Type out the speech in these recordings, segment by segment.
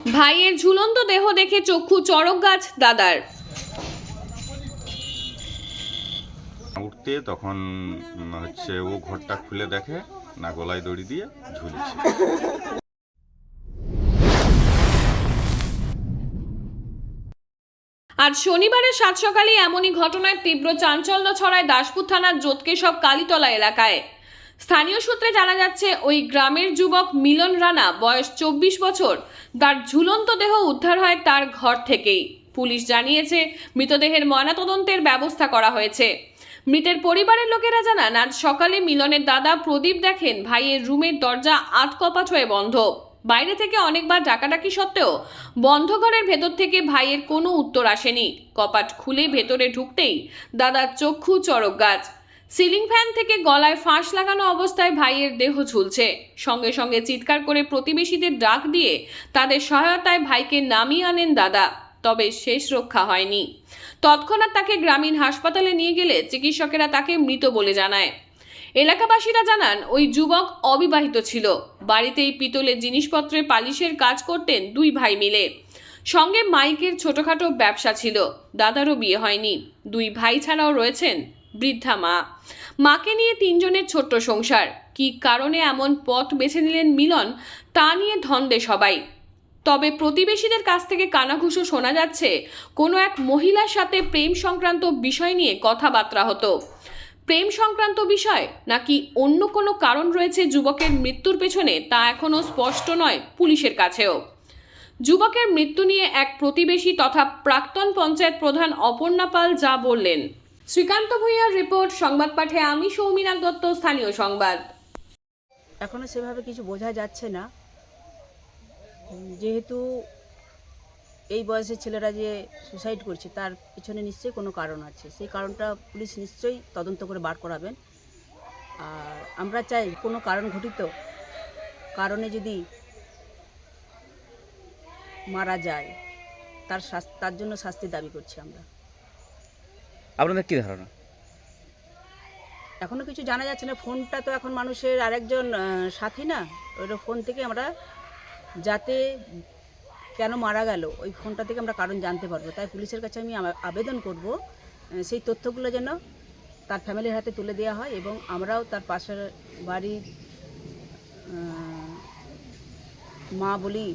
ভাইয়ের ঝুলন্ত দেহ দেখে চক্ষু চড়ক গাছ দাদার। উঠতে তখন হচ্ছে ও ঘরটা খুলে দেখে না গলায় দড়ি দিয়ে ঝুলছে। আজ শনিবারের সাত সকালে এমনই ঘটনায় তীব্র চাঞ্চল্য ছড়ায় দাসপুর থানার জোতকেশব কালীতলা এলাকায়। স্থানীয় সূত্রে জানা যাচ্ছে, ওই গ্রামের যুবক মিলন রানা বয়স চব্বিশ বছর। তার ঝুলন্ত দেহ উদ্ধার হয় তার ঘর থেকেই। পুলিশ জানিয়েছে, মৃতদেহের ময়নাতদন্তের ব্যবস্থা করা হয়েছে। মৃতের পরিবারের লোকেরা জানান, আজ সকালে মিলনের দাদা প্রদীপ দেখেন ভাইয়ের রুমের দরজা আধ কপাট হয়ে বন্ধ। বাইরে থেকে অনেকবার ডাকাডাকি সত্ত্বেও বন্ধ ঘরের ভেতর থেকে ভাইয়ের কোনো উত্তর আসেনি। কপাট খুলে ভেতরে ঢুকতেই দাদার চক্ষু চরক গাছ। সিলিং ফ্যান থেকে গলায় ফাঁস লাগানো অবস্থায় ভাইয়ের দেহ ঝুলছে। সঙ্গে সঙ্গে চিৎকার করে প্রতিবেশীদের ডাক দিয়ে তাদের সহায়তায় ভাইকে নামিয়ে আনেন দাদা, তবে শেষ রক্ষা হয়নি। তৎক্ষণাৎ তাকে গ্রামীণ হাসপাতালে নিয়ে গেলে চিকিৎসকেরা তাকে মৃত বলে জানায়। এলাকাবাসীরা জানান, ওই যুবক অবিবাহিত ছিল। বাড়িতেই পিতলের জিনিসপত্রে পালিশের কাজ করতেন দুই ভাই মিলে। সঙ্গে মাইকের ছোটখাটো ব্যবসা ছিল। দাদারও বিয়ে হয়নি। দুই ভাই ছাড়াও রয়েছেন বৃদ্ধা মা। মাকে নিয়ে তিনজনের ছোট্ট সংসার। কী কারণে এমন পথ বেছে নিলেন মিলন, তা নিয়ে ধন্দে সবাই। তবে প্রতিবেশীদের কাছ থেকে কানাঘুষো শোনা যাচ্ছে, কোনো এক মহিলার সাথে প্রেম সংক্রান্ত বিষয় নিয়ে কথাবার্তা হতো। প্রেম সংক্রান্ত বিষয়? নাকি অন্য কোনো কারণ রয়েছে যুবকের মৃত্যুর পেছনে, তা এখনও স্পষ্ট নয় পুলিশের কাছেও। যুবকের মৃত্যু নিয়ে এক প্রতিবেশী তথা প্রাক্তন পঞ্চায়েত প্রধান অপর্ণা পাল যা বললেন। শ্রীকান্ত ভূঁইয়ার রিপোর্ট, সংবাদ পাঠে আমি সৌমিনাথ দত্ত, স্থানীয় সংবাদ। এখনও সেভাবে কিছু বোঝা যাচ্ছে না। যেহেতু এই বয়সের ছেলেরা যে সুসাইড করছে, তার পিছনে নিশ্চয়ই কোনো কারণ আছে। সেই কারণটা পুলিশ নিশ্চয়ই তদন্ত করে বার করাবেন। আর আমরা চাই কোনো কারণ ঘটিত, কারণে যদি মারা যায়, তার তার জন্য শাস্তি দাবি করছি আমরা। আপনাদের কি ধারণা? এখনও কিছু জানা যাচ্ছে না। ফোনটা তো এখন মানুষের আরেকজন সাথী না? ওই ফোন থেকে আমরা যাতে কেন মারা গেল, ওই ফোনটা থেকে আমরা কারণ জানতে পারব। তাই পুলিশের কাছে আমি আবেদন করব সেই তথ্যগুলো যেন তার ফ্যামিলির হাতে তুলে দেওয়া হয় এবং আমরাও তার পাশের বাড়ির মা বলি,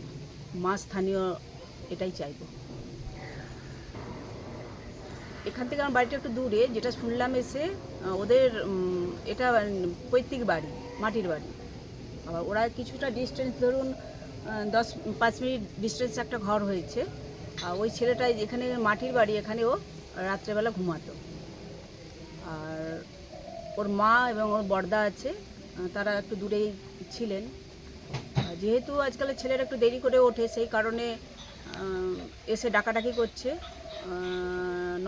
মা স্থানীয় এটাই চাইব। এখান থেকে আমার বাড়িটা একটু দূরে, যেটা শুনলাম এসে ওদের এটা পৈতৃক বাড়ি, মাটির বাড়ি। আবার ওরা কিছুটা ডিস্টেন্স ধরুন দশ, পাঁচ মিনিট ডিস্টেন্স একটা ঘর হয়েছে। আর ওই ছেলেটাই যেখানে মাটির বাড়ি, এখানে ও রাত্রেবেলা ঘুমাতো। আর ওর মা এবং ওর বর্দা আছে তারা একটু দূরেই ছিলেন। যেহেতু আজকালের ছেলেরা একটু দেরি করে ওঠে, সেই কারণে এসে ডাকাডাকি করছে।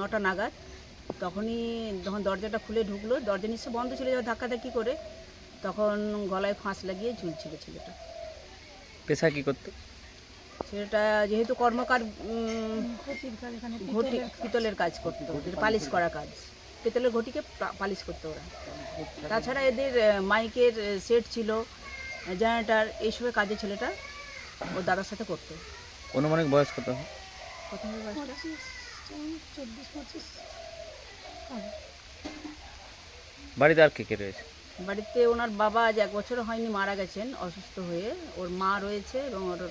নটা নাগাদ তখনই যখন দরজাটা খুলে ঢুকলো দরজা নিশ্চয় বন্ধ ছিল যখন ধাক্কাধাক্কি করে তখন গলায় ফাঁস লাগিয়ে ঝুলছিল ছেলেটা। পেশা কি করতো? ছেলেটা যেহেতু কর্মকার ঘটি পিতলের কাজ করতো যেটা পালিশ করা কাজ। পিতলের ঘটিকে পালিশ করতো ওরা। তাছাড়া এদের মাইকের সেট ছিল জেনারেটার এইসবের কাজে ছেলেটা ওর দাদার সাথে করতো। অনুমানিক বয়স কত? কত হবে বয়সটা? বাড়িতে আর কে কে রয়েছে? বাড়িতে ওনার বাবা আজ এক বছর হয়নি মারা গেছেন অসুস্থ হয়ে। ওর মা রয়েছে এবং ওর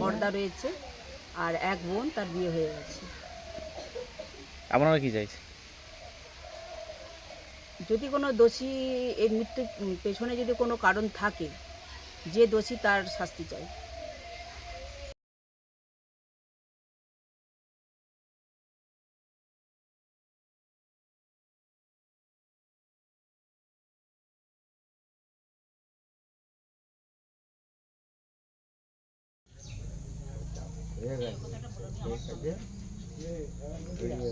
বড়দা রয়েছে আর এক বোন তার বিয়ে হয়ে গেছে। আপনারা কি চাইছে যদি কোনো দোষী এর মৃত্যুর পেছনে যদি কোনো কারণ থাকে যে দোষী তার শাস্তি চাই। ঠিক আছে